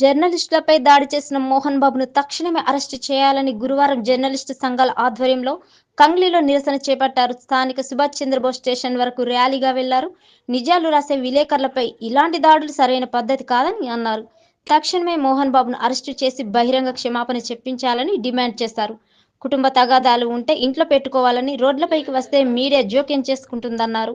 జర్నలిస్టులపై దాడి చేసిన మోహన్ బాబును తక్షణమే అరెస్టు చేయాలని గురువారం జర్నలిస్టు సంఘాల ఆధ్వర్యంలో కంగ్లీలో నిరసన చేపట్టారు. స్థానిక సుభాష్ చంద్రబోస్ స్టేషన్ వరకు ర్యాలీగా వెళ్ళారు. నిజాలు రాసే విలేకరులపై ఇలాంటి దాడులు సరైన పద్ధతి కాదని అన్నారు. తక్షణమే మోహన్ బాబును అరెస్టు చేసి బహిరంగ క్షమాపణ చెప్పించాలని డిమాండ్ చేశారు. కుటుంబ తగాదాలు ఉంటే ఇంట్లో పెట్టుకోవాలని రోడ్లపైకి వస్తే మీడియా జోక్యం చేసుకుంటుందన్నారు.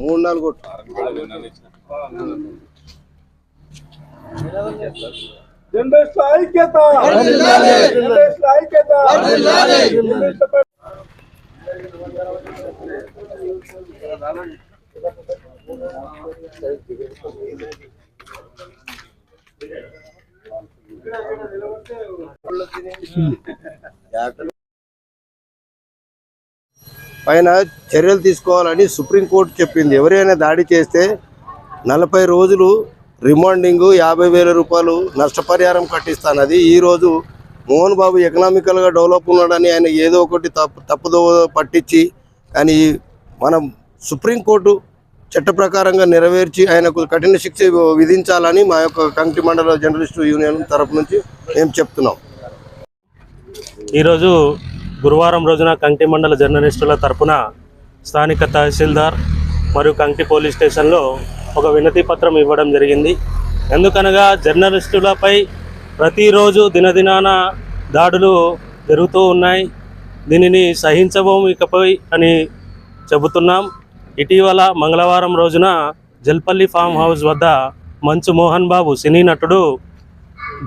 మూడు నాలుగు కొట్టు. జర్నలిస్టుల ఐక్యత జర్నలిస్టుల ఐక్యత జర్నలిస్టులపై పైన చర్యలు తీసుకోవాలని సుప్రీంకోర్టు చెప్పింది. ఎవరైనా దాడి చేస్తే నలభై రోజులు రిమాండింగ్ యాభై వేల రూపాయలు నష్టపరిహారం కట్టిస్తానది ఈరోజు మోహన్ బాబు ఎకనామికల్గా డెవలప్ ఉన్నాడని ఆయన ఏదో ఒకటి తప్పు తప్పుదో పట్టించి కానీ మనం సుప్రీంకోర్టు చట్ట ప్రకారంగా నెరవేర్చి ఆయనకు కఠిన శిక్ష విధించాలని మా యొక్క కంటి మండల జర్నలిస్టు యూనియన్ తరపు నుంచి మేము చెప్తున్నాం. ఈరోజు గురువారం రోజున కంకి మండల జర్నలిస్టుల తరపున స్థానిక తహసీల్దార్ మరియు కంకి పోలీస్ స్టేషన్లో ఒక వినతి పత్రం ఇవ్వడం జరిగింది. ఎందుకనగా జర్నలిస్టులపై ప్రతిరోజు దినదినాన దాడులు జరుగుతూ ఉన్నాయి. దీనిని సహించబోము ఇకపై అని చెబుతున్నాం. ఇటీవల మంగళవారం రోజున జల్పల్లి ఫామ్ హౌస్ వద్ద మంచు మోహన్ బాబు సినీ నటుడు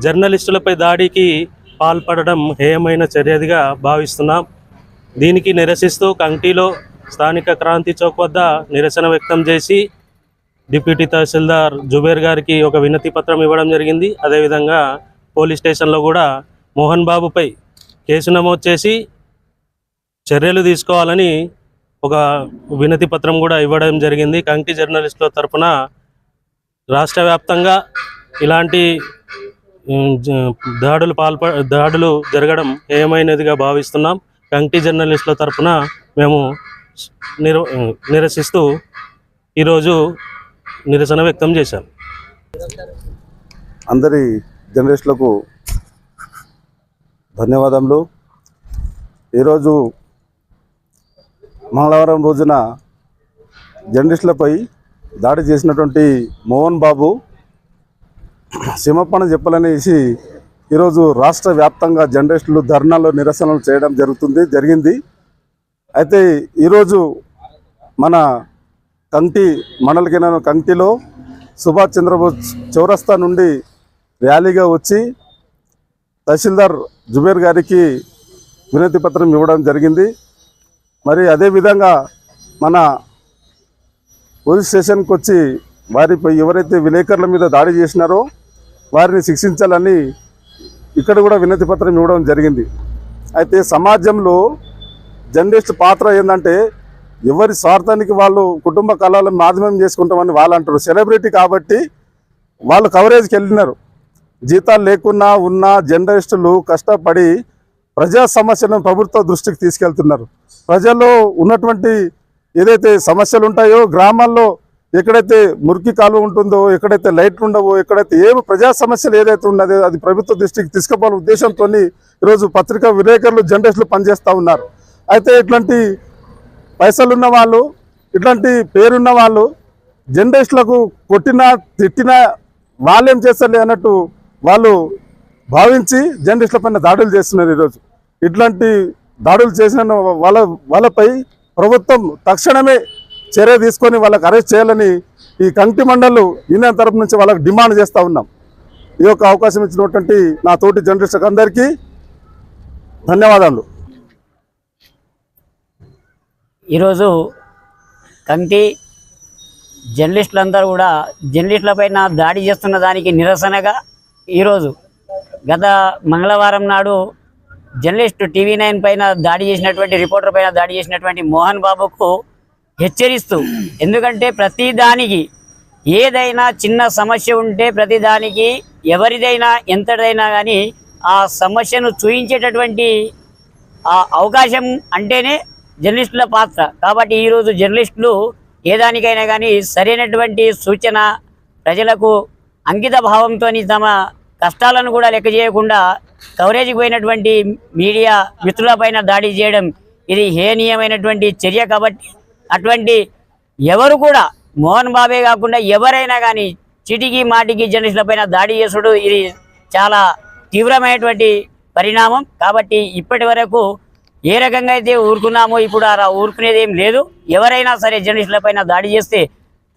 జర్నలిస్టులపై దాడికి పాల్పడడం హేయమైన చర్యదిగా భావిస్తున్నాం. దీనికి నిరసిస్తూ కంటిలో స్థానిక క్రాంతి చౌక్ వద్ద నిరసన వ్యక్తం చేసి డిప్యూటీ తహసీల్దార్ జుబేర్ గారికి ఒక వినతి పత్రం ఇవ్వడం జరిగింది. అదేవిధంగా పోలీస్ స్టేషన్లో కూడా మోహన్ బాబుపై కేసు నమోదు చేసి చర్యలు తీసుకోవాలని ఒక వినతి పత్రం కూడా ఇవ్వడం జరిగింది. కంకి జర్నలిస్టుల తరపున రాష్ట్ర వ్యాప్తంగా ఇలాంటి దాడులు పాల్ప దాడులు జరగడం ఏమైనదిగా భావిస్తున్నాం. కంటి జర్నలిస్టుల తరపున మేము నిర నిరసిస్తూ ఈరోజు నిరసన వ్యక్తం చేశాం. అందరి జర్నలిస్టులకు ధన్యవాదములు. ఈరోజు మంగళవారం రోజున జర్నలిస్టులపై దాడి చేసినటువంటి మోహన్ బాబు క్షమాపణ చెప్పాలనేసి ఈరోజు రాష్ట్ర వ్యాప్తంగా జర్నలిస్టులు ధర్నాలు నిరసనలు చేయడం జరుగుతుంది జరిగింది. అయితే ఈరోజు మన కంటి మండల కేంద్రం కంటిలో సుభాష్ చంద్రబోస్ చౌరస్తా నుండి ర్యాలీగా వచ్చి తహసీల్దార్ జుబేర్ గారికి వినతి పత్రం ఇవ్వడం జరిగింది. మరి అదేవిధంగా మన పోలీస్ స్టేషన్కి వచ్చి వారిపై ఎవరైతే విలేకరుల మీద దాడి చేసినారో వారిని శిక్షించాలని ఇక్కడ కూడా వినతి పత్రం ఇవ్వడం జరిగింది. అయితే సమాజంలో జర్నలిస్ట్ పాత్ర ఏంటంటే ఎవరి స్వార్థానికి వాళ్ళు కుటుంబ కళలను మాధ్యమం చేసుకుంటామని వాళ్ళు అంటారు. సెలబ్రిటీ కాబట్టి వాళ్ళు కవరేజ్కి వెళ్ళినారు. జీతాలు లేకున్నా ఉన్న జర్నలిస్టులు కష్టపడి ప్రజా సమస్యలను ప్రభుత్వ దృష్టికి తీసుకెళ్తున్నారు. ప్రజల్లో ఉన్నటువంటి ఏదైతే సమస్యలు ఉంటాయో గ్రామాల్లో ఎక్కడైతే మురికి కాలువ ఉంటుందో ఎక్కడైతే లైట్లు ఉండవో ఎక్కడైతే ఏమి ప్రజా సమస్యలు ఏదైతే ఉన్నదో అది ప్రభుత్వ దృష్టికి తీసుకుపోవాల ఉద్దేశంతో ఈరోజు పత్రికా విలేకరులు జర్నలిస్టులు పనిచేస్తూ ఉన్నారు. అయితే ఇట్లాంటి పైసలు ఉన్న వాళ్ళు ఇట్లాంటి పేరున్న వాళ్ళు జర్నలిస్టులకు కొట్టినా తిట్టినా వాళ్ళేం చేస్తారులే అన్నట్టు వాళ్ళు భావించి జర్నలిస్టుల పైన దాడులు చేస్తున్నారు ఈరోజు. ఇట్లాంటి దాడులు చేసిన వాళ్ళ వాళ్ళపై ప్రభుత్వం తక్షణమే చర్య తీసుకొని వాళ్ళకి అరెస్ట్ చేయాలని ఈ కంటి మండలు యూనియన్ తరపు నుంచి వాళ్ళకి డిమాండ్ చేస్తూ ఉన్నాం. ఈ యొక్క అవకాశం ఇచ్చినటువంటి నా తోటి జర్నలిస్టులకు అందరికీ ధన్యవాదాలు. ఈరోజు కంటి జర్నలిస్టులందరూ కూడా జర్నలిస్టులపైన దాడి చేస్తున్న దానికి నిరసనగా ఈరోజు గత మంగళవారం నాడు జర్నలిస్టు టీవీ నైన్ పైన దాడి చేసినటువంటి రిపోర్టర్ పైన దాడి చేసినటువంటి మోహన్ బాబుకు హెచ్చరిస్తూ ఎందుకంటే ప్రతిదానికి ఏదైనా చిన్న సమస్య ఉంటే ప్రతిదానికి ఎవరిదైనా ఎంతదైనా కానీ ఆ సమస్యను చూయించేటటువంటి ఆ అవకాశం అంటేనే జర్నలిస్టుల పాత్ర. కాబట్టి ఈరోజు జర్నలిస్టులు ఏ దానికైనా కానీ సరైనటువంటి సూచన ప్రజలకు అంకిత భావంతో తమ కష్టాలను కూడా లెక్క చేయకుండా కవరేజ్కి పోయినటువంటి మీడియా మిత్రులపైన దాడి చేయడం ఇది హేనీయమైనటువంటి చర్య కాబట్టి అటువంటి ఎవరు కూడా మోహన్ బాబే కాకుండా ఎవరైనా కానీ చిటికి మాటికి జర్నలిస్టులపైన దాడి చేసుడు ఇది చాలా తీవ్రమైనటువంటి పరిణామం. కాబట్టి ఇప్పటి వరకు ఏ రకంగా అయితే ఊరుకున్నామో ఇప్పుడు అలా ఊరుకునేది ఏం లేదు. ఎవరైనా సరే జర్నలిస్టులపైన దాడి చేస్తే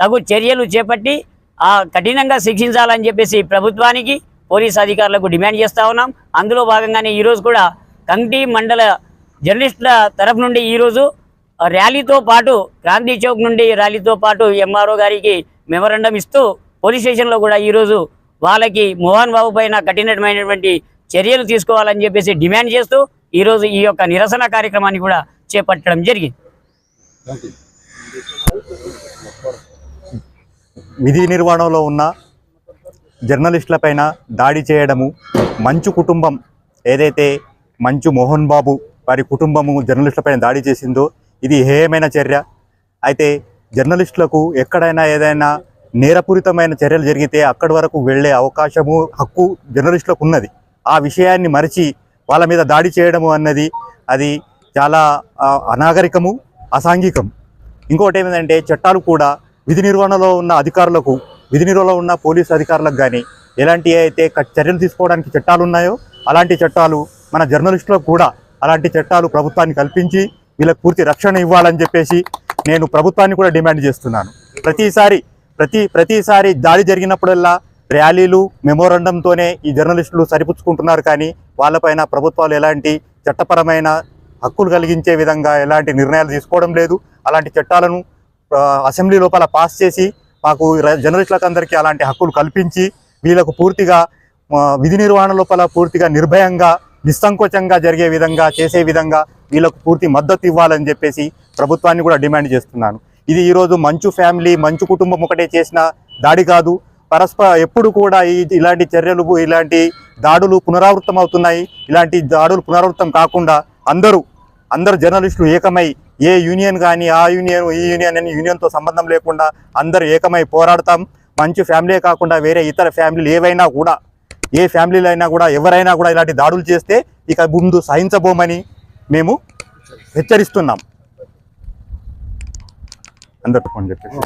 తగు చర్యలు చేపట్టి ఆ కఠినంగా శిక్షించాలని చెప్పేసి ప్రభుత్వానికి పోలీస్ అధికారులకు డిమాండ్ చేస్తూ ఉన్నాం. అందులో భాగంగానే ఈరోజు కూడా కంటి మండల జర్నలిస్టుల తరఫు నుండి ఈరోజు ర్యాలీతో పాటు గాంధీ చౌక్ నుండి ర్యాలీతో పాటు ఎంఆర్ఓ గారికి మెమరండం ఇస్తూ పోలీస్ స్టేషన్లో కూడా ఈరోజు వాళ్ళకి మోహన్ బాబు పైన కఠినమైనటువంటి చర్యలు తీసుకోవాలని చెప్పేసి డిమాండ్ చేస్తూ ఈరోజు ఈ యొక్క నిరసన కార్యక్రమాన్ని కూడా చేపట్టడం జరిగింది. విధి నిర్వహణలో ఉన్న జర్నలిస్టులపైన దాడి చేయడము మంచు కుటుంబం ఏదైతే మంచు మోహన్ బాబు వారి కుటుంబము జర్నలిస్టులపైన దాడి చేసిందో ఇది హేయమైన చర్య. అయితే జర్నలిస్టులకు ఎక్కడైనా ఏదైనా నేరపూరితమైన చర్యలు జరిగితే అక్కడి వరకు వెళ్ళే అవకాశము హక్కు జర్నలిస్టులకు ఉన్నది. ఆ విషయాన్ని మరిచి వాళ్ళ మీద దాడి చేయడము అన్నది అది చాలా అనాగరికము అసాంఘికం ఇంకోటి ఏమిటంటే చట్టాలు కూడా విధి నిర్వహణలో ఉన్న అధికారులకు విధి నిర్వహణలో ఉన్న పోలీసు అధికారులకు కానీ ఎలాంటి అయితే చర్యలు తీసుకోవడానికి చట్టాలు ఉన్నాయో అలాంటి చట్టాలు మన జర్నలిస్టులకు కూడా అలాంటి చట్టాలు ప్రభుత్వాన్ని కల్పించి వీళ్ళకి పూర్తి రక్షణ ఇవ్వాలని చెప్పేసి నేను ప్రభుత్వాన్ని కూడా డిమాండ్ చేస్తున్నాను. ప్రతిసారి ప్రతి ప్రతిసారి దాడి జరిగినప్పుడల్లా ర్యాలీలు మెమోరండంతోనే ఈ జర్నలిస్టులు సరిపుచ్చుకుంటున్నారు కానీ వాళ్ళపైన ప్రభుత్వాలు ఎలాంటి చట్టపరమైన హక్కులు కలిగించే విధంగా ఎలాంటి నిర్ణయాలు తీసుకోవడం లేదు. అలాంటి చట్టాలను అసెంబ్లీ లోపల పాస్ చేసి మాకు జర్నలిస్టులకు అందరికీ అలాంటి హక్కులు కల్పించి వీళ్ళకు పూర్తిగా విధి నిర్వహణ లోపల పూర్తిగా నిర్భయంగా నిస్సంకోచంగా జరిగే విధంగా చేసే విధంగా వీళ్ళకు పూర్తి మద్దతు ఇవ్వాలని చెప్పేసి ప్రభుత్వాన్ని కూడా డిమాండ్ చేస్తున్నాను. ఇది ఈరోజు మంచు ఫ్యామిలీ మంచు కుటుంబం ఒకటే చేసిన దాడి కాదు. పరస్పర ఎప్పుడు కూడా ఈ ఇలాంటి చర్యలు ఇలాంటి దాడులు పునరావృతం అవుతున్నాయి. ఇలాంటి దాడులు పునరావృతం కాకుండా అందరూ అందరు జర్నలిస్టులు ఏకమై ఏ యూనియన్ కానీ ఆ యూనియన్ ఈ యూనియన్ అని యూనియన్తో సంబంధం లేకుండా అందరూ ఏకమై పోరాడతాం. మంచి ఫ్యామిలీ కాకుండా వేరే ఇతర ఫ్యామిలీలు ఏవైనా కూడా ఏ ఫ్యామిలీలు అయినా కూడా ఎవరైనా కూడా ఇలాంటి దాడులు చేస్తే ఇక ముందు సహించబోమని మేము హెచ్చరిస్తున్నాం. అందరు చెప్పేసి